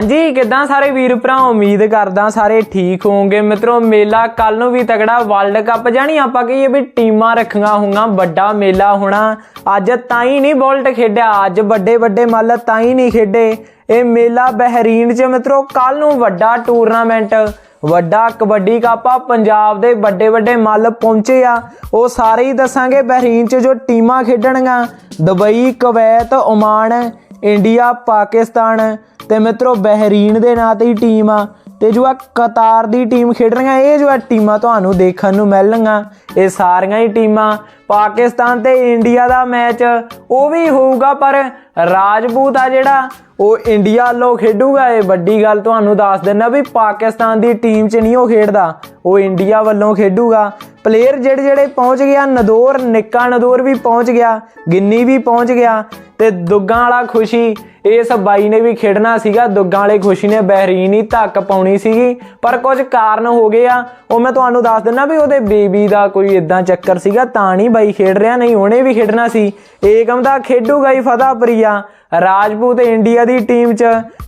ਜੀ, ਕਿਦਾਂ ਸਾਰੇ ਵੀਰ ਭਰਾ ਉਮੀਦ ਕਰਦਾ ਸਾਰੇ ਠੀਕ ਹੋਵੋਗੇ। ਮਿੱਤਰੋ, ਮੇਲਾ ਕੱਲ ਨੂੰ ਵੀ ਤਗੜਾ ਵਰਲਡ ਕੱਪ ਜਾਣੀ ਆਪਾਂ ਕਹੀਏ ਵੀ ਟੀਮਾਂ ਰੱਖੀਆਂ ਹੋਊਗਾ ਵੱਡਾ ਮੇਲਾ ਹੋਣਾ। ਅੱਜ ਤਾਂ ਹੀ ਨਹੀਂ ਬੋਲਟ ਖੇਡਿਆ, ਅੱਜ ਵੱਡੇ ਵੱਡੇ ਮੱਲ ਤਾਂ ਹੀ ਨਹੀਂ ਖੇਡੇ। ਇਹ ਮੇਲਾ ਬਹਿਰੀਨ 'ਚ ਮਿੱਤਰੋ ਕੱਲ ਨੂੰ ਵੱਡਾ ਟੂਰਨਾਮੈਂਟ ਵੱਡਾ ਕਬੱਡੀ ਕੱਪ ਆ। ਪੰਜਾਬ ਦੇ ਵੱਡੇ ਵੱਡੇ ਮੱਲ ਪਹੁੰਚੇ ਆ। ਉਹ ਸਾਰੇ ਹੀ ਦੱਸਾਂਗੇ ਬਹਿਰੀਨ 'ਚ ਜੋ ਟੀਮਾਂ ਖੇਡਣਗੀਆਂ। Dubai, Kuwait, Oman, India, Pakistan ਤੇ ਮਿੱਤਰੋ ਬਹਿਰੀਨ ਦੇ ਨਾਂ ਤੇ ਹੀ ਟੀਮ ਆ। ਤੇ ਜੋ ਆ ਕਤਾਰ ਦੀ ਟੀਮ ਖੇਡ ਰਹੀਆਂ, ਇਹ ਜੋ ਆ ਟੀਮਾਂ ਤੁਹਾਨੂੰ ਦੇਖਣ ਨੂੰ ਮਿਲਣਗੀਆਂ। ਇਹ ਸਾਰੀਆਂ ਹੀ ਟੀਮਾਂ ਪਾਕਿਸਤਾਨ ਤੇ ਇੰਡੀਆ ਦਾ ਮੈਚ, ਉਹ ਵੀ ਹੋਊਗਾ, ਪਰ ਰਾਜਪੂਤ ਆ ਜਿਹੜਾ, ਉਹ ਇੰਡੀਆ ਵੱਲੋਂ ਖੇਡੂਗਾ। ਇਹ ਵੱਡੀ ਗੱਲ ਤੁਹਾਨੂੰ ਦੱਸ ਦਿੰਦਾ ਵੀ ਪਾਕਿਸਤਾਨ ਦੀ ਟੀਮ 'ਚ ਨਹੀਂ ਉਹ ਖੇਡਦਾ, ਉਹ ਇੰਡੀਆ ਵੱਲੋਂ ਖੇਡੂਗਾ। ਪਲੇਅਰ ਜਿਹੜੇ ਜਿਹੜੇ ਪਹੁੰਚ ਗਿਆ, ਨਦੌਰ, ਨਿੱਕਾ ਨਦੌਰ ਵੀ ਪਹੁੰਚ ਗਿਆ, ਗਿੰਨੀ ਵੀ ਪਹੁੰਚ ਗਿਆ, ਤੇ ਦੁੱਗਾਂ ਵਾਲਾ ਖੁਸ਼ੀ ਇਸ ਬਾਈ ਨੇ ਵੀ ਖੇਡਣਾ ਸੀਗਾ, ਦੁੱਗਾਂ ਵਾਲੇ ਖੁਸ਼ੀ ਨੇ ਬਹਿਰੀਨ ਹੀ ਧੱਕ ਪਾਉਣੀ ਸੀਗੀ। ਪਰ ਕੁਝ ਕਾਰਨ ਹੋ ਗਏ ਆ, ਉਹ ਮੈਂ ਤੁਹਾਨੂੰ ਦੱਸ ਦਿੰਦਾ ਵੀ ਉਹਦੇ ਬੇਬੀ ਦਾ ਕੋਈ ਇਦਾਂ ਚੱਕਰ ਸੀਗਾ, ਤਾਂ ਨਹੀਂ ਬਾਈ ਖੇਡ ਰਿਹਾ, ਨਹੀਂ ਉਹਨੇ ਵੀ ਖੇਡਣਾ ਸੀ। ਏਕਮ ਦਾ ਖੇਡੂਗਾ ਹੀ ਫਤਿਹਪੁਰੀਆ, ਰਾਜਪੂਤ ਇੰਡੀਆ ਦੀ ਟੀਮ 'ਚ,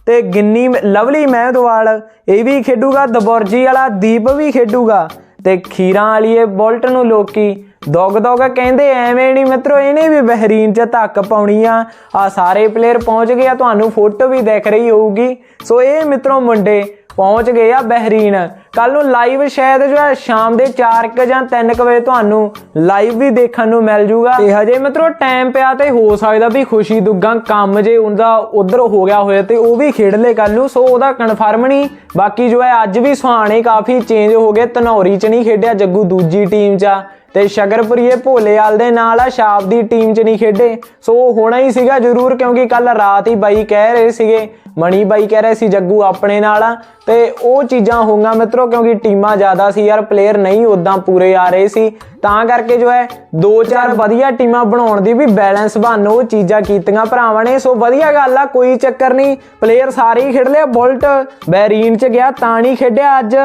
ਤੇ ਗਿੰਨੀ ਲਵਲੀ ਮਹਿਦਵਾਲ, ਇਹ ਵੀ ਖੇਡੂਗਾ, ਦਬੁਰਜੀ ਵਾਲਾ ਦੀਪ ਵੀ ਖੇਡੂਗਾ, ਤੇ ਖੀਰਾਂ ਵਾਲੀਏ ਬੋਲਟ ਨੂੰ ਲੋਕੀ ਦੁੱਗ ਦੁੱਗ ਕਹਿੰਦੇ ਐਵੇਂ ਨਹੀਂ ਮਿੱਤਰੋ, ਇਹਨੇ ਵੀ ਬਹਿਰੀਨ 'ਚ ਧੱਕ ਪਾਉਣੀ ਆ। ਆ ਸਾਰੇ ਪਲੇਅਰ ਪਹੁੰਚ ਗਏ ਆ, ਤੁਹਾਨੂੰ ਫੋਟੋ ਵੀ ਦਿਖ ਰਹੀ ਹੋਊਗੀ। ਸੋ ਇਹ ਮਿੱਤਰੋ ਮੁੰਡੇ ਪਹੁੰਚ ਗਏ ਆ ਬਹਿਰੀਨ। ਕੱਲ ਨੂੰ ਲਾਈਵ ਸ਼ਾਇਦ ਜੋ ਹੈ ਸ਼ਾਮ ਦੇ 4 ਜਾਂ 3 ਵਜੇ ਤੁਹਾਨੂੰ ਲਾਈਵ ਵੀ ਦੇਖਣ ਨੂੰ ਮਿਲ ਜੂਗਾ। ਤੇ ਹਜੇ ਮਿੱਤਰੋ ਟਾਈਮ ਪਿਆ ਤੇ ਹੋ ਸਕਦਾ ਵੀ ਖੁਸ਼ੀ ਦੁੱਗਾ ਕੰਮ ਜੇ ਉਹਦਾ ਉਧਰ ਹੋ ਗਿਆ ਹੋਇਆ ਤੇ ਉਹ ਵੀ ਖੇਡ ਲੇ ਕੱਲ ਨੂੰ। ਸੋ ਉਹਦਾ ਕਨਫਰਮ ਨਹੀਂ। ਬਾਕੀ ਜੋ ਹੈ ਅੱਜ ਵੀ ਸੁਹਾਣੇ ਕਾਫੀ ਚੇਂਜ ਹੋ ਗਏ। ਧਨੌਰੀ ਚ ਨਹੀਂ ਖੇਡਿਆ, ਜੱਗੂ ਦੂਜੀ ਟੀਮ ਚ ਆ। ਤੇ ਸ਼ਗਰਪੁਰੀਏ ਭੋਲੇਵਾਲ ਦੇ ਨਾਲ ਆ ਸ਼ਾਪ ਦੀ ਟੀਮ 'ਚ ਨਹੀਂ ਖੇਡੇ। ਸੋ ਉਹ ਹੋਣਾ ਹੀ ਸੀਗਾ ਜ਼ਰੂਰ ਕਿਉਂਕਿ ਕੱਲ ਰਾਤ ਹੀ ਬਾਈ ਕਹਿ ਰਹੇ ਸੀਗੇ, ਮਣੀ ਬਾਈ ਕਹਿ ਰਹੇ ਸੀ ਜੱਗੂ ਆਪਣੇ ਨਾਲ ਆ। ਤੇ ਉਹ ਚੀਜ਼ਾਂ ਹੋਊਗਾ ਮਿੱਤਰੋ ਕਿਉਂਕਿ ਟੀਮਾਂ ਜ਼ਿਆਦਾ ਸੀ ਯਾਰ ਪਲੇਅਰ ਨਹੀਂ ਉਦਾਂ ਪੂਰੇ ਆ ਰਹੇ ਸੀ। ਤਾਂ ਕਰਕੇ ਜੋ ਹੈ ਦੋ ਚਾਰ ਵਧੀਆ ਟੀਮਾਂ ਬਣਾਉਣ ਦੀ ਵੀ ਬੈਲੈਂਸ ਬਣ ਉਹ ਚੀਜ਼ਾਂ ਕੀਤੀਆਂ ਭਰਾਵਾਂ ਨੇ। ਸੋ ਵਧੀਆ ਗੱਲ ਆ, ਕੋਈ ਚੱਕਰ ਨਹੀਂ ਪਲੇਅਰ ਸਾਰੇ ਹੀ ਖੇਡ ਲਿਆ ਬੁਲਟ ਬੈਰੀਨ 'ਚ ਗਿਆ, ਤਾਂ ਨਹੀਂ ਖੇਡਿਆ ਅੱਜ।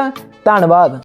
ਧੰਨਵਾਦ।